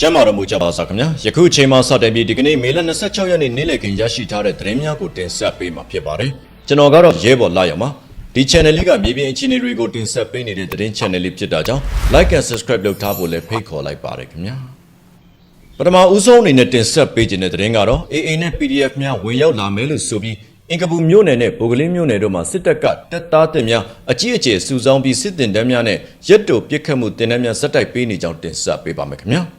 ကျမ်းမာတော်မူကြပါစားခင်ဗျာယခုအချိန်မှစတင်ပြီးဒီကနေ့မေလ26ရက်နေ့နေ့လည်ခင်းရရှိထားတဲ့သတင်းများကိုတင်ဆက်ပေးမှာဖြစ်ပါတယ်ကျွန်တော်ကတော့ရဲဘော်လာရောက်ပါဒီ channel လေးကမြေပြင်အခြေအနေတွေကိုတင်ဆက်ပေးနေတဲ့သတင်း channel လေးဖြစ်တာကြောင့် like and subscribe လုပ်ထားဖို့လည်းဖိတ်ခေါ်လိုက်ပါတယ်ခင်ဗျာပထမဦးဆုံးအနေနဲ့တင်ဆက်ပေးခြင်းတဲ့သတင်းကတော့ AA နဲ့ PDF များဝင်ရောက်လာမယ်လို့ဆိုပြီးအင်ကပူမြို့နယ်နဲ့ဗိုလ်ကလေးမြို့နယ်တို့မှာစစ်တပ်ကတပ်သားတင်များအကြီးအကျယ်စုဆောင်းပြီးစစ်တင်တန်းများနဲ့ရက်တိုပစ်ခတ်မှုတင်တန်းများဇက်တိုက်ပေးနေကြောင်းတင်ဆက်ပေးပါမယ်ခင်ဗျာ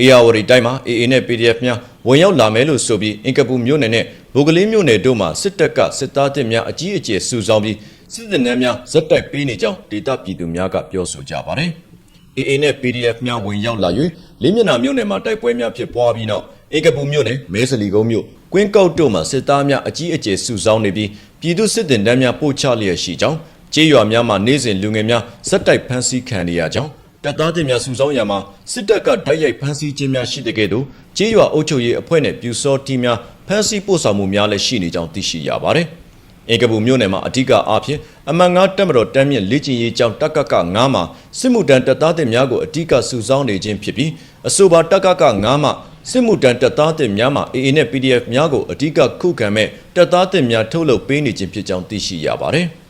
အေယာဝတီတိုင်းမှာ AA နဲ့ PDF များဝင်ရောက်လာမယ်လို့ဆိုပြီးအင်ကပူမြို့နယ်နဲ့ဗိုလ်ကလေးမြို့နယ်တို့မှာစစ်တပ်ကစစ်သားတပ်များအကြီးအကျယ်စုဆောင်းပြီးစစ်တပ်နှမ်းများဇက်တိုက်ပေးနေကြောင်းဒေသပြည်သူများကပြောဆိုကြပါတယ်။ AA နဲ့ PDF များဝင်ရောက်လာ၍လေးမျက်နှာမြို့နယ်မှာတိုက်ပွဲများဖြစ်ပွားပြီးနောက်အင်ကပူမြို့နယ်မဲစလီကုန်းမြို့ကွင်းကောက်တို့မှာစစ်သားများအကြီးအကျယ်စုဆောင်းနေပြီးပြည်သူစစ်တပ်နှမ်းများပို့ချလျက်ရှိကြောင်းကျေးရွာများမှာနေ့စဉ်လူငယ်များဇက်တိုက်ဖမ်းဆီးခံနေရကြောင်း တပ်သားတင်များစုဆောင်းရမှာစစ်တပ်ကဓာတ်ရိုက်ဖမ်းဆီးခြင်းများရှိတဲ့ကဲ့သို့ကြေးရွာအုပ်ချုပ်ရေးအဖွဲ့နဲ့ပြူစောတီများဖမ်းဆီးပို့ဆောင်မှုများလည်းရှိနေကြောင်းသိရှိရပါတယ်။အင်ကပူမြို့နယ်မှာအထူးအားဖြင့်အမှန်ငါတက်မတော်တမ်းမြင့်လေ့ကျင့်ရေးကြောင်းတက်ကက9မှာစစ်မှုတန်းတပ်သားတင်များကိုအထူးစုဆောင်းနေခြင်းဖြစ်ပြီးအဆိုပါတက်ကက9မှာစစ်မှုတန်းတပ်သားတင်များမှာ AA နဲ့ PDF များကိုအထူးခုခံမဲ့တပ်သားတင်များထုတ်လုပ်ပေးနေခြင်းဖြစ်ကြောင်းသိရှိရပါတယ်။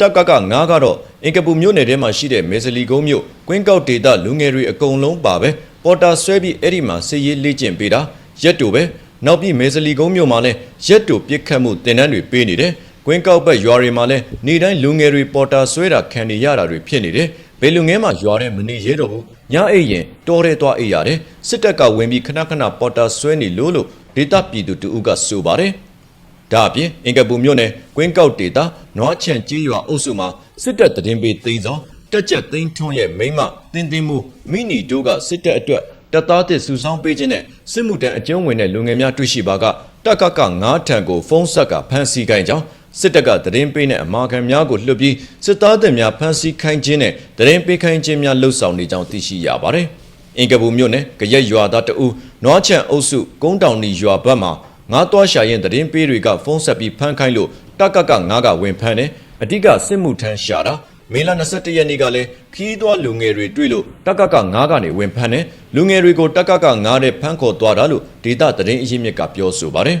တက်ကက9ကတော့အင်ကပူမြို့နယ်ထဲမှာရှိတဲ့မေဇလီကုန်းမြို့ကွင်းကောက်ဒေသလူငယ်တွေအကုန်လုံးပါပဲပေါ်တာဆွဲပြီးအဲ့ဒီမှာစစ်ရေးလေ့ကျင့်ပေးတာရက်တူပဲနောက်ပြီးမေဇလီကုန်းမြို့မှာလည်းရက်တူပြစ်ခတ်မှုတင်တန်းတွေပေးနေတယ်ကွင်းကောက်ဘက်ရွာတွေမှာလည်းနေတိုင်းလူငယ်တွေပေါ်တာဆွဲတာခံနေရတာတွေဖြစ်နေတယ်ဘယ်လူငယ်မှရွာထဲမနေရဲတော့ဘူးညအိပ်ရင်တော်ရဲသွားအိပ်ရတယ်စစ်တပ်ကဝင်ပြီးခဏခဏပေါ်တာဆွဲနေလို့လို့ဒေသပြည်သူတူကဆိုပါတယ် ဒါအပြင်အင်ကပူမြို့နယ်ကွင်းကောက်ဒေတာနွားချန်ကြီးရွာအုပ်စုမှာစစ်တပ်တရင်ပေးသိန်းစောတက်ချက်သိန်းထွန်းရဲ့မိမတင်းတင်းမူမိနီတို့ကစစ်တပ်အတွက်တပ်သားတစ်စုဆောင်းပေးခြင်းနဲ့စစ်မှုတန်းအကျုံးဝင်တဲ့လူငယ်များတွေ့ရှိပါကတက်ကက9ထံကိုဖုံးဆက်ကဖမ်းဆီးခိုင်းကြောင်းစစ်တပ်ကတရင်ပေးနဲ့အမာခံများကိုလွှတ်ပြီးစစ်သားတပ်များဖမ်းဆီးခိုင်းခြင်းနဲ့တရင်ပေးခိုင်းခြင်းများလှုပ်ဆောင်နေကြောင်းသိရှိရပါတယ်။အင်ကပူမြို့နယ်ကရက်ရွာသားတဦးနွားချံအုပ်စုကုန်းတောင်နီရွာဘက်မှာ ငါးသွားရှာရင်တရင်ပေးတွေကဖုံးဆက်ပြီးဖမ်းခိုင်းလို့တက်ကကငါးကဝင်ဖမ်းတယ်အဓိကစစ်မှုထမ်းရှာတာမေလ21ရက်နေ့ကလည်းခီးသွားလူငယ်တွေတွေ့လို့တက်ကကငါးကနေဝင်ဖမ်းတယ်လူငယ်တွေကိုတက်ကကငါးနဲ့ဖမ်းခေါ်သွားတာလို့ဒေတာတရင်အရင်မြစ်ကပြောဆိုပါတယ်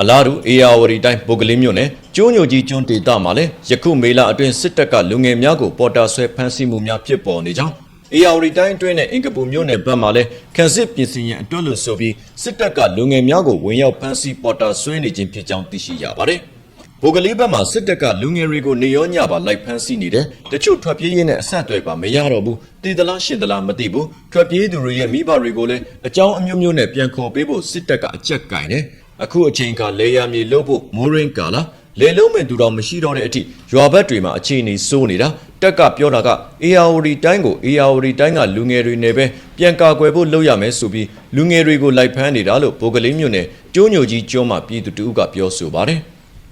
အလားတူအေယာဝတီတိုင်းပုဂ္ဂလိမြို့နယ်ကျိုးညိုကြီးကျွန်းဒေသမှာလည်းယခုမေလအတွင်းစစ်တပ်ကလူငယ်များကိုပေါ်တာဆွဲဖမ်းဆီးမှုများဖြစ်ပေါ်နေကြောင်း အေယာဝတီတိုင်းအတွင်းနဲ့အင်ကပူမြို့နယ်ဘက်မှာလည်းခန်းစစ်ပြင်ဆင်ရန်အတွက်လို့ဆိုပြီးစစ်တပ်ကလူငယ်များကိုဝင်ရောက်ဖမ်းဆီးပေါ်တာဆွဲနေခြင်းဖြစ်ကြောင်းသိရှိရပါတယ်။ဗိုလ်ကလေးဘက်မှာစစ်တပ်ကလူငယ်တွေကိုနေရောညပါလိုက်ဖမ်းဆီးနေတယ်။တချို့ထွက်ပြေးရင်းနဲ့အဆက်အသွယ်ပါမရတော့ဘူး။တည်သလားရှင်သလားမသိဘူး။ထွက်ပြေးသူတွေရဲ့မိဘတွေကိုလည်းအကြောင်းအမျိုးမျိုးနဲ့ပြန်ခေါ်ပေးဖို့စစ်တပ်ကအကြက်ကင်တယ်။အခုအချိန်ကလေယာမြေလို့ဖို့မိုးရင်းကာလာ လေလုံးမဲ့သူတော်မရှိတော့တဲ့အထိရွာဘက်တွေမှာအခြေအနေစိုးနေတာတက်ကပြောတာကအေယာဝတီတိုင်းကိုအေယာဝတီတိုင်းကလူငယ်တွေနဲ့ပဲပြန်ကာကွယ်ဖို့လုပ်ရမယ်ဆိုပြီးလူငယ်တွေကိုလိုက်ဖမ်းနေတာလို့ဗိုလ်ကလေးမြို့နယ်ကျိုးညိုကြီးကျွန်းမှာပြည်သူတဦးကပြောဆိုပါတယ်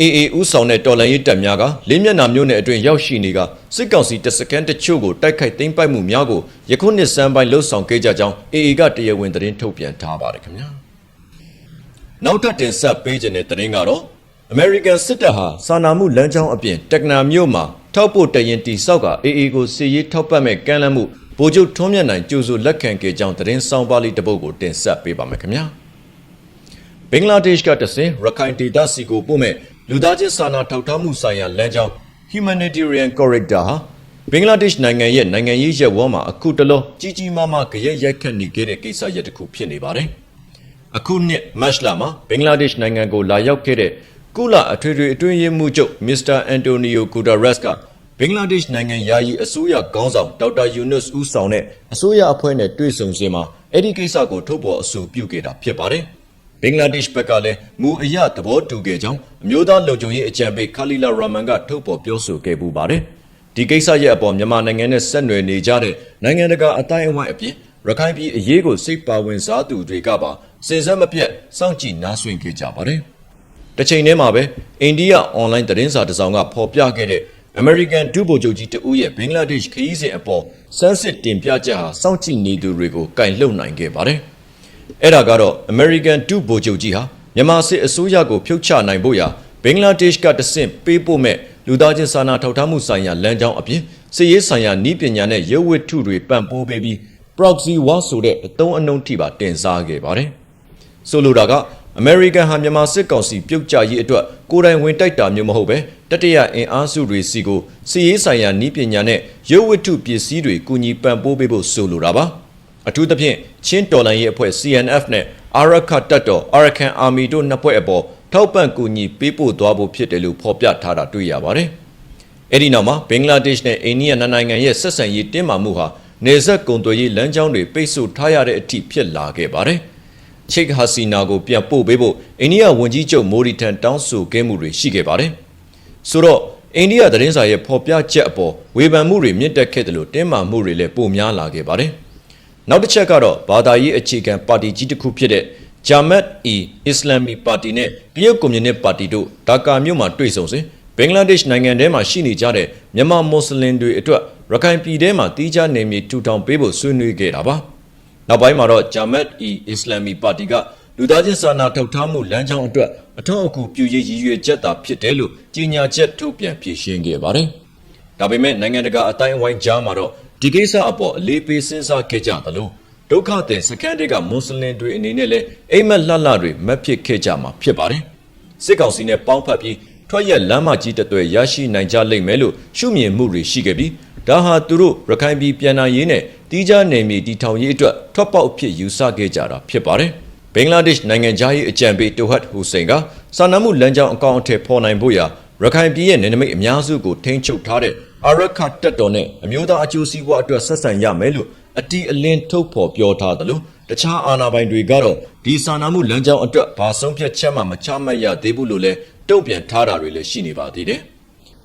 အေအေဦးဆောင်တဲ့တော်လန်ရေးတပ်များကလေးမျက်နှာမြို့နယ်အတွင်းရောက်ရှိနေကစစ်ကောင်စီတပ်စခန်းတချို့ကိုတိုက်ခိုက်သိမ်းပိုက်မှုများကိုယခုနှစ်စမ်းပိုင်းလှုပ်ဆောင်ခဲ့ကြကြောင်းအေအေကတရားဝင်သတင်းထုတ်ပြန်ထားပါတယ်ခင်ဗျာနောက်ထပ်တင်ဆက်ပေးခြင်းတဲ့သတင်းကတော့ American စစ်တပ်ဟာစာနာမှုလမ်းကြောင်းအပြင်တက္ကနာမြို့မှာထောက်ပို့တရင်တီဆောက်က AA ကိုစီရေးထောက်ပတ်မဲ့ကမ်းလှမ်းမှုဗိုလ်ချုပ်ထွန်းမြတ်နိုင်ကြိုဆိုလက်ခံခဲ့ကြောင်းသတင်းဆောင်ပါလိတပုတ်ကိုတင်ဆက်ပေးပါမယ်ခင်ဗျာဘင်္ဂလားဒေ့ရှ်ကတဆင်ရခိုင်ဒေသစီကိုပို့မဲ့လူသားချင်းစာနာထောက်ထားမှုဆိုင်ရာလမ်းကြောင်း Humanitarian Corridor ဟာဘင်္ဂလားဒေ့ရှ်နိုင်ငံရဲ့နိုင်ငံရေးရပ်ဝန်းမှာအခုတလောကြီးကြီးမားမားကြရက်ရိုက်ခတ်နေခဲ့တဲ့ကိစ္စရပ်တစ်ခုဖြစ်နေပါတယ်။အခုနှစ်မတ်လမှာဘင်္ဂလားဒေ့ရှ်နိုင်ငံကိုလာရောက်ခဲ့တဲ့ ကုလအထွေထွေအတွင်းရေးမှူးချုပ်မစ္စတာအန်တိုနီယိုဂူတာရက်စ်ကဘင်္ဂလားဒေ့ရှ်နိုင်ငံယာယီအစိုးရခေါင်းဆောင်ဒေါက်တာယူနွတ်ဦးဆောင်တဲ့အစိုးရအဖွဲ့နဲ့တွေ့ဆုံစဉ်မှာအဲ့ဒီကိစ္စကိုထုတ်ပေါ်အဆိုပြုခဲ့တာဖြစ်ပါတယ်။ဘင်္ဂလားဒေ့ရှ်ဘက်ကလည်းမူအရသဘောတူခဲ့ကြောင်းအမျိုးသားလုံခြုံရေးအကြံပေးခါလီလာရာမန်ကထုတ်ပေါ်ပြောဆိုခဲ့ပူပါတယ်။ဒီကိစ္စရဲ့အပေါ်မြန်မာနိုင်ငံနဲ့ဆက်နွယ်နေကြတဲ့နိုင်ငံတကာအတိုင်းအဝိုင်းအပြင်ရခိုင်ပြည်အရေးကိုစိတ်ပါဝင်စားသူတွေကပါစင်စက်မပြတ်စောင့်ကြည့်နားဆွင့်ခဲ့ကြပါတယ်။ တစ်ချိန်တည်းမှာပဲအိန္ဒိယအွန်လိုင်းသတင်းစာတစ်စောင်ကဖော်ပြခဲ့တဲ့ American ဒုဗိုလ်ချုပ်ကြီးတဦးရဲ့ဘင်္ဂလားဒေ့ရှ်ခရီးစဉ်အပေါ်စမ်းစစ်တင်ပြချက်ဟာစောင့်ကြည့်နေသူတွေကိုကင်လှုပ်နိုင်ခဲ့ပါတယ်။အဲ့ဒါကတော့ American ဒုဗိုလ်ချုပ်ကြီးဟာမြန်မာစစ်အစိုးရကိုဖြုတ်ချနိုင်ဖို့ရာဘင်္ဂလားဒေ့ရှ်ကတဆင့်ပေးပို့မဲ့လူသားချင်းစာနာထောက်ထားမှုဆိုင်ရာလမ်းကြောင်းအပြင်စစ်ရေးဆိုင်ရာနည်းပညာနဲ့ရုပ်ဝတ္ထုတွေပံ့ပိုးပေးပြီး proxy war ဆိုတဲ့အသုံးအနှုန်းထိပါတင်စားခဲ့ပါတယ်။ဆိုလိုတာက အမေရိကန်ဟာမြန်မာစစ်ကောင်စီပြုတ်ကျရေးအတွက်ကိုယ်တိုင်ဝင်တိုက်တာမျိုးမဟုတ်ပဲတတိယအင်အားစုတွေစီကိုစီရေးဆိုင်ရာနည်းပညာနဲ့ရုပ်ဝတ္ထုပစ္စည်းတွေကူညီပံ့ပိုးပေးဖို့ဆိုလိုတာပါ။အထူးသဖြင့်ချင်းတော်လန်ရေးအဖွဲ့ CNF နဲ့အာရခတ်တပ်တော် Arakan Army တို့နှစ်ဖွဲ့အပေါ်ထောက်ပံ့ကူညီပေးပို့သွားဖို့ဖြစ်တယ်လို့ဖော်ပြထားတာတွေ့ရပါတယ်။အဲဒီနောက်မှာဘင်္ဂလားဒေ့ရှ်နဲ့အိန္ဒိယနိုင်ငံရဲ့ဆက်ဆံရေးတင်းမာမှုဟာနေဆက်ကုံသွေးရေးလမ်းကြောင်းတွေပိတ်ဆို့ထားရတဲ့အထိဖြစ်လာခဲ့ပါတယ်။ ချိတ်ဟာစီနာကိုပြန်ပို့ပေးဖို့အိန္ဒိယဝန်ကြီးချုပ်မိုဒီထန်တောင်းဆိုခဲ့မှုတွေရှိခဲ့ပါတယ်။ဆိုတော့အိန္ဒိယသတင်းစာရဲ့ဖော်ပြချက်အပေါ်ဝေဖန်မှုတွေမြင့်တက်ခဲ့တယ်လို့တင်းမာမှုတွေလည်းပိုများလာခဲ့ပါတယ်။နောက်တစ်ချက်ကတော့ဘာသာရေးအခြေခံပါတီကြီးတစ်ခုဖြစ်တဲ့ Jamaat e Islami Party နဲ့တရုတ်ကွန်မြူနစ်ပါတီတို့ဒါကာမြို့မှာတွေ့ဆုံစဉ်ဘင်္ဂလားဒေ့ရှ်နိုင်ငံထဲမှာရှိနေကြတဲ့မြန်မာမွတ်စလင်တွေအတွက်ရခိုင်ပြည်ထဲမှာတီးခြားနေမြေထူထောင်ပေးဖို့ဆွေးနွေးခဲ့တာပါ နောက်ပိုင်းမှာတော့ Jamaat e Islami Party ကလူသားချင်းစာနာထောက်ထားမှုလမ်းကြောင်းအတွက်အထောက်အကူပြုရေးရည်ရွယ်ချက်သာဖြစ်တယ်လို့ကြေညာချက်ထုတ်ပြန်ဖြေရှင်းခဲ့ပါတယ်ဒါပေမဲ့နိုင်ငံတကာအတိုင်းအဝိုင်းကြားမှာတော့ဒီကိစ္စအပေါ်အလေးပေးစဉ်းစားခဲ့ကြသလိုဒုက္ခသည်စကန်တွေကမွတ်စလင်တွေအနေနဲ့လည်းအိမ်မက်လှလှတွေမဖြစ်ခဲ့ကြမှာဖြစ်ပါတယ်စစ်ကောင်စီနဲ့ပေါင်းဖက်ပြီးထွက်ရက်လမ်းမကြီးတစ်သွယ်ရရှိနိုင်ကြလိမ့်မယ်လို့ရှုမြင်မှုတွေရှိခဲ့ပြီး ဒါဟာသူတို့ရခိုင်ပြည်ပြန်လာရေးနဲ့တီးခြားနယ်မြေတည်ထောင်ရေးအတွက်ထွက်ပေါက်အဖြစ်ယူဆခဲ့ကြတာဖြစ်ပါတယ်ဘင်္ဂလားဒေ့ရှ်နိုင်ငံသားရေးအကြံပေးတိုဟတ်ဟူစိန်ကစာနာမှုလမ်းကြောင်းအကောင့်အထည်ဖော်နိုင်ဖို့ရာရခိုင်ပြည်ရဲ့နယ်နိမိတ်အများစုကိုထိန်းချုပ်ထားတဲ့အာရခတ်တပ်တော်နဲ့အမျိုးသားအကျိုးစီးပွားအတွက်ဆက်ဆံရမယ်လို့အတီအလင်းထုတ်ဖော်ပြောထားသလိုတခြားအာဏာပိုင်တွေကတော့ဒီစာနာမှုလမ်းကြောင်းအတွက်ဘာဆုံးဖြတ်ချက်မှမချမှတ်ရသေးဘူးလို့လည်းတုံ့ပြန်ထားတာတွေလည်းရှိနေပါသေးတယ်။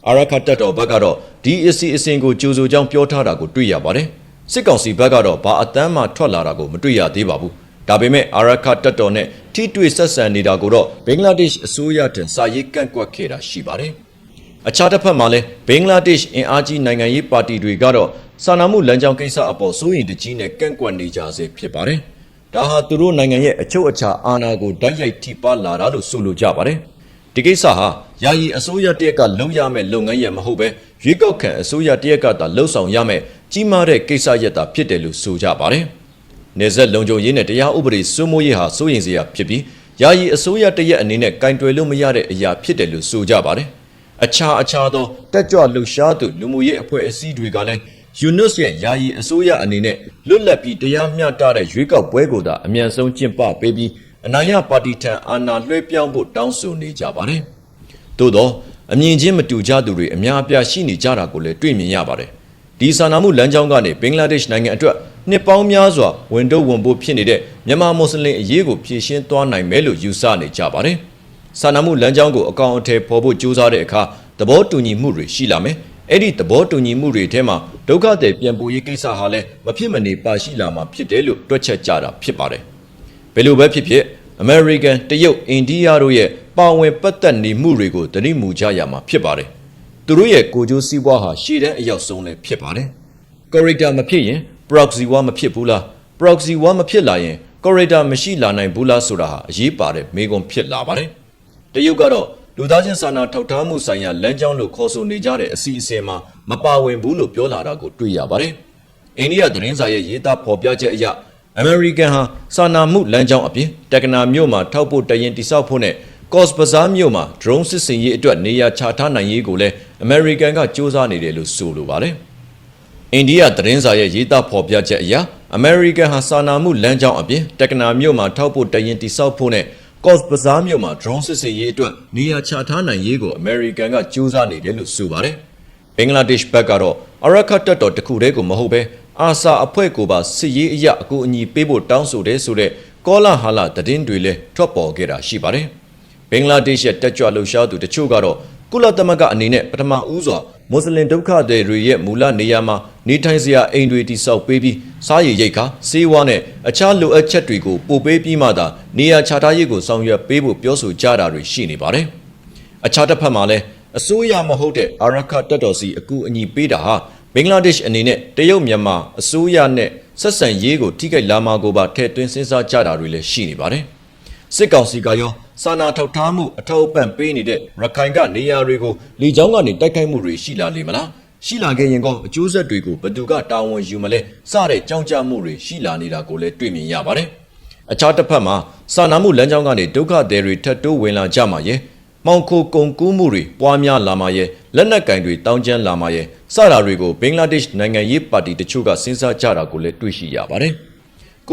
အာရခတ်တပ်တော်ဘက်ကတော့ဒီအစီအစဉ်ကိုကြိုးဆိုကြောင်းပြောထားတာကိုတွေ့ရပါတယ်။စစ်ကောင်စီဘက်ကတော့ဘာအတမ်းမှထွက်လာတာကိုမတွေ့ရသေးပါဘူး။ဒါပေမဲ့အာရခတ်တပ်တော်နဲ့ထိတွေ့ဆက်ဆံနေတာကိုတော့ဘင်္ဂလားဒေ့ရှ်အစိုးရထံစာရေးကန့်ကွက်ခဲ့တာရှိပါတယ်။အခြားတစ်ဖက်မှာလည်းဘင်္ဂလားဒေ့ရှ်အင်အားကြီးနိုင်ငံရေးပါတီတွေကတော့စာနာမှုလမ်းကြောင်းကိစ္စအပေါ်စိုးရိမ်တကြီးနဲ့ကန့်ကွက်နေကြဆဲဖြစ်ပါတယ်။ဒါဟာသူတို့နိုင်ငံရဲ့အချုပ်အခြာအာဏာကိုတိုက်ရိုက်ထိပါလာတာလို့ဆိုလိုကြပါတယ်။ဒီကိစ္စဟာ ယာယီအစိုးရတရက်ကလုံရမယ့်လုပ်ငန်းရဲ့မဟုတ်ပဲရွေးကောက်ခံအစိုးရတရက်ကသာလှုပ်ဆောင်ရမယ့်ကြီးမားတဲ့ကိစ္စရပ်သာဖြစ်တယ်လို့ဆိုကြပါတယ်။နေဆက်လုံခြုံရေးနဲ့တရားဥပဒေစိုးမိုးရေးဟာစိုးရိမ်စရာဖြစ်ပြီးယာယီအစိုးရတရက်အနေနဲ့ကင်တွယ်လို့မရတဲ့အရာဖြစ်တယ်လို့ဆိုကြပါတယ်။အခြားအခြားသောတက်ကြွလှုပ်ရှားသူလူမှုရေးအဖွဲ့အစည်းတွေကလည်းယူနွတ်ရဲ့ယာယီအစိုးရအနေနဲ့လွတ်လပ်ပြီးတရားမျှတတဲ့ရွေးကောက်ပွဲကိုသာအမြန်ဆုံးကျင်းပပေးပြီးအနာရပါတီထံအာဏာလွှဲပြောင်းဖို့တောင်းဆိုနေကြပါတယ်။ သို့သောအမြင်ချင်းမတူကြသူတွေအများအပြားရှိနေကြတာကိုလည်းတွေ့မြင်ရပါတယ်။ဒီစာနာမှုလမ်းကြောင်းကနေဘင်္ဂလားဒေ့ရှ်နိုင်ငံအတွက်နှစ်ပေါင်းများစွာဝန်တော့ဝန်ဖို့ဖြစ်နေတဲ့မြန်မာမွတ်စလင်အရေးကိုဖြေရှင်းသွားနိုင်မယ်လို့ယူဆနေကြပါတယ်။စာနာမှုလမ်းကြောင်းကိုအကောင့်အထည်ဖော်ဖို့ကြိုးစားတဲ့အခါသဘောတူညီမှုတွေရှိလာမယ်။အဲ့ဒီသဘောတူညီမှုတွေထဲမှာဒုက္ခသည်ပြန်ပို့ရေးကိစ္စဟာလည်းမဖြစ်မနေပါရှိလာမှာဖြစ်တယ်လို့တွက်ချက်ကြတာဖြစ်ပါတယ်။ဘယ်လိုပဲဖြစ်ဖြစ်အမေရိကန်တရုတ်အိန္ဒိယတို့ရဲ့ ပါဝင်ပတ်သက်နေမှုတွေကိုတတိမူကြရမှာဖြစ်ပါတယ်။သူတို့ရဲ့ကိုကြိုးစည်းပွားဟာရှေ့တန်းအရောက်ဆုံးလည်းဖြစ်ပါတယ်။ character မဖြစ်ရင် proxy war မဖြစ်ဘူးလား proxy war မဖြစ်လာရင် character မရှိလာနိုင်ဘူးလားဆိုတာဟာအရေးပါတဲ့မေးခွန်းဖြစ်လာပါတယ်။တရုတ်ကတော့လူသားချင်းစာနာထောက်ထားမှုဆိုင်ရာလမ်းကြောင်းလို့ခေါ်ဆိုနေကြတဲ့အစီအစဉ်မှာမပါဝင်ဘူးလို့ပြောလာတာကိုတွေ့ရပါတယ်။အိန္ဒိယသတင်းစာရဲ့ရေးသားဖော်ပြချက်အရအမေရိကန်ဟာစာနာမှုလမ်းကြောင်းအပြင်တက္ကနာမြို့မှာထောက်ပို့တရင်တိစောက်ဖို့နဲ့ ကော့စ်ဘဇာမြို့မှာ drone စစ်စင်ရေးအတွက်နေရာချထားနိုင်ရေးကိုလည်း American ကစူးစမ်းနေတယ်လို့ဆိုလိုပါတယ်။အိန္ဒိယသတင်းစာရဲ့ရေးသားဖော်ပြချက်အရ American ဟာစာနာမှုလမ်းကြောင်းအပြင်တက္ကနာမြို့မှာထောက်ပို့တရင်တိစောက်ဖို့နဲ့ Cox Bazar မြို့မှာ drone စစ်စင်ရေးအတွက်နေရာချထားနိုင်ရေးကို American ကစူးစမ်းနေတယ်လို့ဆိုပါတယ်။ဘင်္ဂလားဒေ့ရှ်ဘက်ကတော့အရခတ်တပ်တော်တစ်ခုတည်းကိုမဟုတ်ပဲအာဆာအဖွဲ့ကိုပါစစ်ရေးအရအကူအညီပေးဖို့တောင်းဆိုတယ်ဆိုတဲ့ကောလာဟလသတင်းတွေလည်းထွက်ပေါ်ခဲ့တာရှိပါတယ်။ ဘင်္ဂလားဒေ့ရှ်ရဲ့တက်ကြွလှုပ်ရှားသူတချို့ကတော့ကုလသမဂ္ဂအနေနဲ့ပထမဦးစွာမွတ်စလင်ဒုက္ခသည်တွေရဲ့မူလနေရာမှာနေထိုင်စရာအိမ်တွေတိစောက်ပေးပြီးစားရည်ရိတ်ခါစေးဝါးနဲ့အခြားလိုအပ်ချက်တွေကိုပို့ပေးပြီးမှသာနေရာချထားရေးကိုဆောင်ရွက်ပေးဖို့ပြောဆိုကြတာတွေရှိနေပါတယ်။အခြားတစ်ဖက်မှာလည်းအစိုးရမဟုတ်တဲ့အာရခတက်တော်စီအကူအညီပေးတာဟာဘင်္ဂလားဒေ့ရှ်အနေနဲ့တရုတ်မြန်မာအစိုးရနဲ့ဆက်ဆံရေးကိုထိခိုက်လာမှာကိုပါထည့်သွင်းစဉ်းစားကြတာတွေလည်းရှိနေပါတယ်။စစ်ကောင်စီကရော စာနာထောက်ထားမှုအထောက်အပံ့ပေးနေတဲ့ရခိုင်ကနေရာတွေကိုလေကြောင်းကနေတိုက်ခိုက်မှုတွေရှိလာလိမ့်မလားရှိလာခဲ့ရင်ကောအကျိုးဆက်တွေကိုဘယ်သူကတာဝန်ယူမလဲစတဲ့ကြောင်းကြမှုတွေရှိလာနေတာကိုလည်းတွေ့မြင်ရပါတယ်။အခြားတစ်ဖက်မှာစာနာမှုလမ်းကြောင်းကနေဒုက္ခသည်တွေထပ်တိုးဝင်လာကြမှာရဲ့မောင်ခိုကုံကူးမှုတွေပွားများလာမှာရဲ့လက်နက်ကင်တွေတောင်းကျမ်းလာမှာရဲ့စတာတွေကိုဘင်္ဂလားဒေ့ရှ်နိုင်ငံရေးပါတီတချို့ကစဉ်းစားကြတာကိုလည်းတွေ့ရှိရပါတယ်။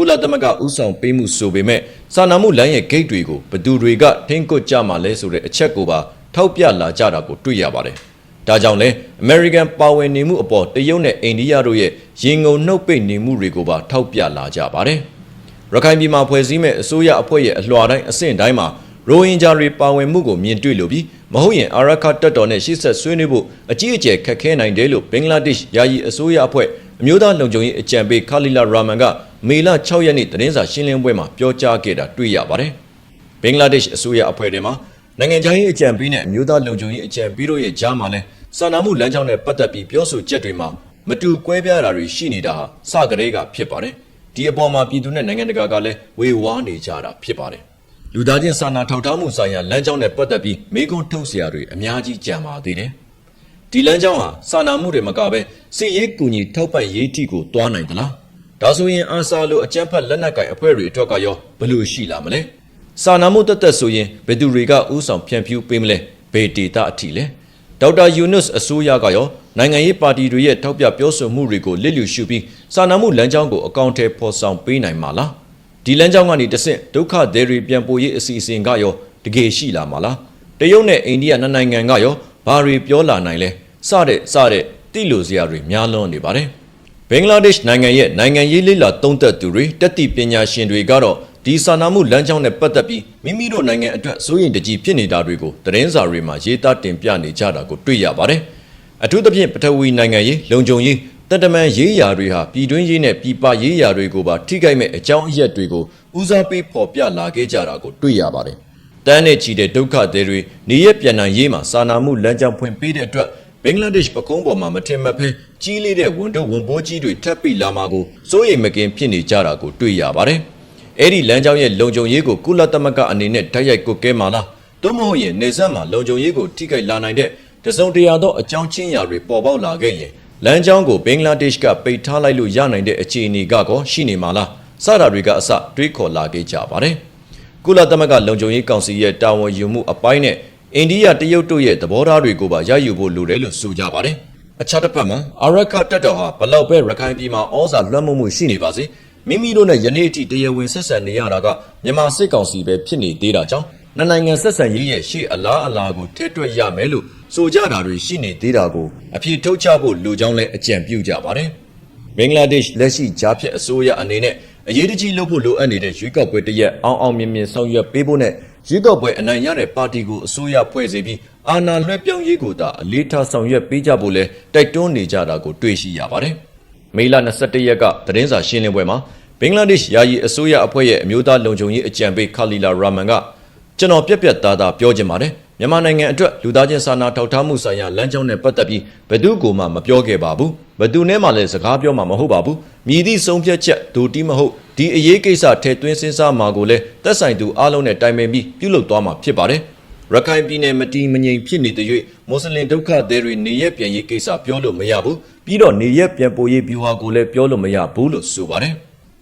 ကုလသမဂ္ဂဥဆောင်ပေးမှုဆိုပေမဲ့စာနာမှုလမ်းရဲ့ဂိတ်တွေကိုဘသူတွေကထင်းကွတ်ကြမှာလဲဆိုတဲ့အချက်ကိုပါထောက်ပြလာကြတာကိုတွေ့ရပါတယ်။ဒါကြောင့်လဲ American ပါဝင်နေမှုအပေါ်တရုတ်နဲ့အိန္ဒိယတို့ရဲ့ရင်ငုံနှုတ်ပိတ်နေမှုတွေကိုပါထောက်ပြလာကြပါတယ်။ရခိုင်ပြည်မှာဖွဲ့စည်းမဲ့အစိုးရအဖွဲ့ရဲ့အလွှာတိုင်းအဆင့်တိုင်းမှာရိုဟင်ဂျာတွေပါဝင်မှုကိုမြင်တွေ့လို့ပြီးမဟုတ်ရင်အာရခတ်တပ်တော်နဲ့ရှေ့ဆက်ဆွေးနွေးဖို့အကြီးအကျယ်ခက်ခဲနိုင်တယ်လို့ဘင်္ဂလားဒေ့ရှ်ယာယီအစိုးရအဖွဲ့အမျိုးသားလုံခြုံရေးအကြံပေးခါလီလာရာမန်က မေလ6ရက်နေ့သတင်းစာရှင်းလင်းပွဲမှာပြောကြားခဲ့တာတွေ့ရပါတယ်။ဘင်္ဂလားဒေ့ရှ်အစိုးရအဖွဲ့ထဲမှာနိုင်ငံခြားရေးအကြံပေးနဲ့အမျိုးသားလုံခြုံရေးအကြံပေးတို့ရဲ့ကြားမှာလဲစာနာမှုလမ်းကြောင်းနဲ့ပတ်သက်ပြီးပြောဆိုချက်တွေမှာမတူကွဲပြားတာတွေရှိနေတာဟာစကရေကဖြစ်ပါတယ်။ဒီအပေါ်မှာပြည်သူနဲ့နိုင်ငံတကာကလည်းဝေဝါးနေကြတာဖြစ်ပါတယ်။လူသားချင်းစာနာထောက်ထားမှုဆိုင်ရာလမ်းကြောင်းနဲ့ပတ်သက်ပြီးမေးခွန်းထုတ်စရာတွေအများကြီးကြံပါသေးတယ်။ဒီလမ်းကြောင်းဟာစာနာမှုတွေမကဘဲစီရေးကူညီထောက်ပံ့ရေးထိကိုတွားနိုင်သလား။ ဒါဆိုရင်အာဆာလိုအကြမ်းဖက်လက်နက်ကင်အဖွဲ့တွေအတွက်ကရောဘယ်လိုရှိလာမလဲ။စာနာမှုတက်တက်ဆိုရင်ဘယ်သူတွေကဥဆောင်ဖြန့်ဖြူးပေးမလဲ။ဘေဒေတာအထိလဲ။ဒေါက်တာယူနွတ်အစိုးရကရောနိုင်ငံရေးပါတီတွေရဲ့ထောက်ပြပြောဆိုမှုတွေကိုလစ်လျူရှုပြီးစာနာမှုလမ်းကြောင်းကိုအကောင့်ထဲပေါ်ဆောင်ပေးနိုင်မှာလား။ဒီလမ်းကြောင်းကနေတဆင့်ဒုက္ခသည်တွေပြန်ပို့ရေးအစီအစဉ်ကရောတကယ်ရှိလာမှာလား။တရုတ်နဲ့အိန္ဒိယနှစ်နိုင်ငံကရောဘာတွေပြောလာနိုင်လဲ။စတဲ့စတဲ့တိလိုစရာတွေများလွန်းနေပါတယ်။ ဘင်္ဂလားဒေ့ရှ်နိုင်ငံရဲ့နိုင်ငံရေးလိလာသုံးသက်သူတွေတက်တီပညာရှင်တွေကတော့ဒီစာနာမှုလမ်းကြောင်းနဲ့ပတ်သက်ပြီးမိမိတို့နိုင်ငံအတွက်စိုးရင်တကြီးဖြစ်နေတာတွေကိုသတင်းစာတွေမှာရေးသားတင်ပြနေကြတာကိုတွေ့ရပါတယ်။အထူးသဖြင့်ပထဝီနိုင်ငံရေးလုံခြုံရေးတတမန်ရေးရာတွေဟာပြည်တွင်းရေးနဲ့ပြည်ပရေးရာတွေကိုပါထိခိုက်မဲ့အကြောင်းအရက်တွေကိုဦးစားပေးဖော်ပြလာခဲ့ကြတာကိုတွေ့ရပါတယ်။တန်းနဲ့ချီတဲ့ဒုက္ခသည်တွေနေရပြန်နိုင်ရေးမှာစာနာမှုလမ်းကြောင်းဖွင့်ပေးတဲ့အတွက် ဘင်္ဂလားဒေ့ရှ်ပကုံးပေါ်မှာမထင်မှတ်ဖဲကြီးလေးတဲ့ဝန်တော့ဝန်ပိုးကြီးတွေထပ်ပြီးလာမှာကိုစိုးရိမ်မကင်းဖြစ်နေကြတာကိုတွေ့ရပါတယ်။အဲ့ဒီလမ်းကြောင်းရဲ့လုံခြုံရေးကိုကုလသမဂ္ဂအနေနဲ့တိုက်ရိုက်ကုတ်ကဲမှာလား။သို့မဟုတ်ရင်နေဆက်မှာလုံခြုံရေးကိုထိခိုက်လာနိုင်တဲ့တစုံတရာသောအကြောင်းချင်းရာတွေပေါ်ပေါက်လာခဲ့ရင်လမ်းကြောင်းကိုဘင်္ဂလားဒေ့ရှ်ကပိတ်ထားလိုက်လို့ရနိုင်တဲ့အခြေအနေကကောရှိနေမှာလား။စတာတွေကအစတွေးခေါ်လာခဲ့ကြပါတယ်။ကုလသမဂ္ဂလုံခြုံရေးကောင်စီရဲ့တာဝန်ယူမှုအပိုင်းနဲ့ အိန္ဒိယတရုတ်တို့ရဲ့သဘောထားတွေကိုပါရယူဖို့လိုတယ်လို့ဆိုကြပါတယ်။အခြားတစ်ဖက်မှာအာရခတက်တော်ဟာဘလောက်ပဲရခိုင်ပြည်မှာဩဇာလွှမ်းမိုးမှုရှိနေပါစေမိမိတို့နဲ့ယနေ့အထိတရားဝင်ဆက်ဆံနေရတာကမြန်မာစစ်ကောင်စီပဲဖြစ်နေသေးတာကြောင့်နှစ်နိုင်ငံဆက်ဆံရေးရဲ့ရှေ့အလားအလာကိုထည့်တွက်ရမယ်လို့ဆိုကြတာတွေရှိနေသေးတာကိုအပြေထုတ်ချဖို့လူကြောင်းလဲအကြံပြုကြပါတယ်။ဘင်္ဂလားဒေ့ရှ်လက်ရှိဂျာဖြတ်အစိုးရအနေနဲ့အရေးတကြီးလုပ်ဖို့လိုအပ်နေတဲ့ရွေးကောက်ပွဲတရက်အောင်အောင်မြင်မြင်ဆောင်ရွက်ပေးဖို့နဲ့ ရွေးကောက်ပွဲအနိုင်ရတဲ့ပါတီကိုအစိုးရဖွဲ့စည်းပြီးအာဏာလွှဲပြောင်းရေးကိုသာအလေးထားဆောင်ရွက်ပေးကြဖို့လဲတိုက်တွန်းနေကြတာကိုတွေ့ရှိရပါတယ်။မေလ21ရက်ကသတင်းစာရှင်းလင်းပွဲမှာဘင်္ဂလားဒေ့ရှ်ယာယီအစိုးရအဖွဲ့ရဲ့အမျိုးသားလုံခြုံရေးအကြံပေးခါလီလာရာမန်ကကျွန်တော်ပြက်ပြက်သားသားပြောချင်ပါတယ် မြန်မာနိုင်ငံအတွက်လူသားချင်းစာနာထောက်ထားမှုဆိုင်ရာလမ်းကြောင်းနဲ့ပတ်သက်ပြီးဘယ်သူကိုမှမပြောခဲ့ပါဘူးဘယ်သူနဲ့မှလည်းစကားပြောမှာမဟုတ်ပါဘူးမြည်သည့်ဆုံးဖြတ်ချက်ဒူတီမဟုတ်ဒီအရေးကိစ္စထဲသွင်းစဉ်းစားမှာကိုလည်းသက်ဆိုင်သူအားလုံးနဲ့တိုင်ပင်ပြီးပြုလုပ်သွားမှာဖြစ်ပါတယ်ရခိုင်ပြည်နယ်မတီးမငြိမ်ဖြစ်နေတဲ့၍မွတ်စလင်ဒုက္ခသည်တွေနေရက်ပြန်ရေးကိစ္စပြောလို့မရဘူးပြီးတော့နေရက်ပြန်ပို့ရေးဗျူဟာကိုလည်းပြောလို့မရဘူးလို့ဆိုပါတယ်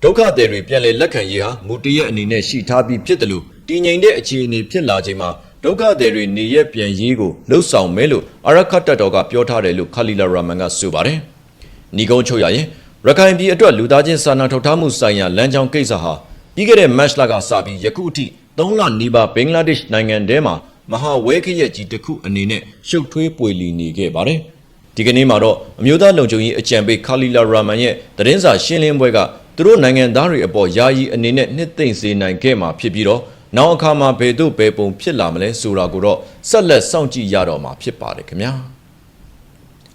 ဒုက္ခသည်တွေပြန်လည်လက်ခံရေးဟာမူတရက်အနေနဲ့ရှိထားပြီးဖြစ်တယ်လို့တည်ငြိမ်တဲ့အခြေအနေဖြစ်လာချိန်မှာ ဒုက္ခသည်တွေနေရက်ပြန်ရေးကိုလှုပ်ဆောင်မယ်လို့အာရခတ်တပ်တော်ကပြောထားတယ်လို့ခါလီလာရာမန်ကဆိုပါတယ်။ညီကုန်းချုပ်ရရင်ရခိုင်ပြည်အတွက်လူသားချင်းစာနာထောက်ထားမှုဆိုင်ရာလမ်းကြောင်းကိစ္စဟာပြီးခဲ့တဲ့မတ်လကစပြီးယခုအထိ3လနီးပါးဘင်္ဂလားဒေ့ရှ်နိုင်ငံထဲမှာမဟာဝဲခရက်ကြီးတစ်ခုအနေနဲ့ရှုပ်ထွေးပွေလီနေခဲ့ပါတယ်။ဒီကနေ့မှာတော့အမျိုးသားလုံခြုံရေးအကြံပေးခါလီလာရာမန်ရဲ့သတင်းစာရှင်းလင်းပွဲကသူတို့နိုင်ငံသားတွေအပေါ်ယာယီအနေနဲ့နှစ်သိမ့်စေနိုင်ခဲ့မှာဖြစ်ပြီးတော့ နောက်အခါမှာဘယ်သို့ဘယ်ပုံဖြစ်လာမလဲဆိုတာကိုတော့ဆက်လက်စောင့်ကြည့်ရတော့မှာဖြစ်ပါတယ်ခင်ဗျာ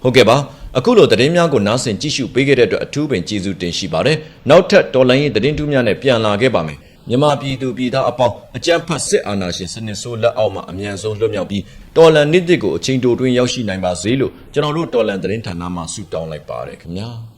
ဟုတ်ကဲ့ပါအခုလိုသတင်းများကိုနားဆင်ကြည့်ရှုပေးခဲ့တဲ့အတွက်အထူးပင်ကျေးဇူးတင်ရှိပါတယ်နောက်ထပ်တော်လိုင်းရေးသတင်းတူးများနဲ့ပြန်လာခဲ့ပါမယ်မြန်မာပြည်သူပြည်သားအပေါင်းအကြမ်းဖက်စစ်အာဏာရှင်စနစ်ဆိုးလက်အောက်မှာအမြန်ဆုံးလွတ်မြောက်ပြီးတော်လန်နှစ်တစ်ကိုအချိန်တိုတွင်းရောက်ရှိနိုင်ပါစေလို့ကျွန်တော်တို့တော်လန်သတင်းဌာနမှဆုတောင်းလိုက်ပါတယ်ခင်ဗျာ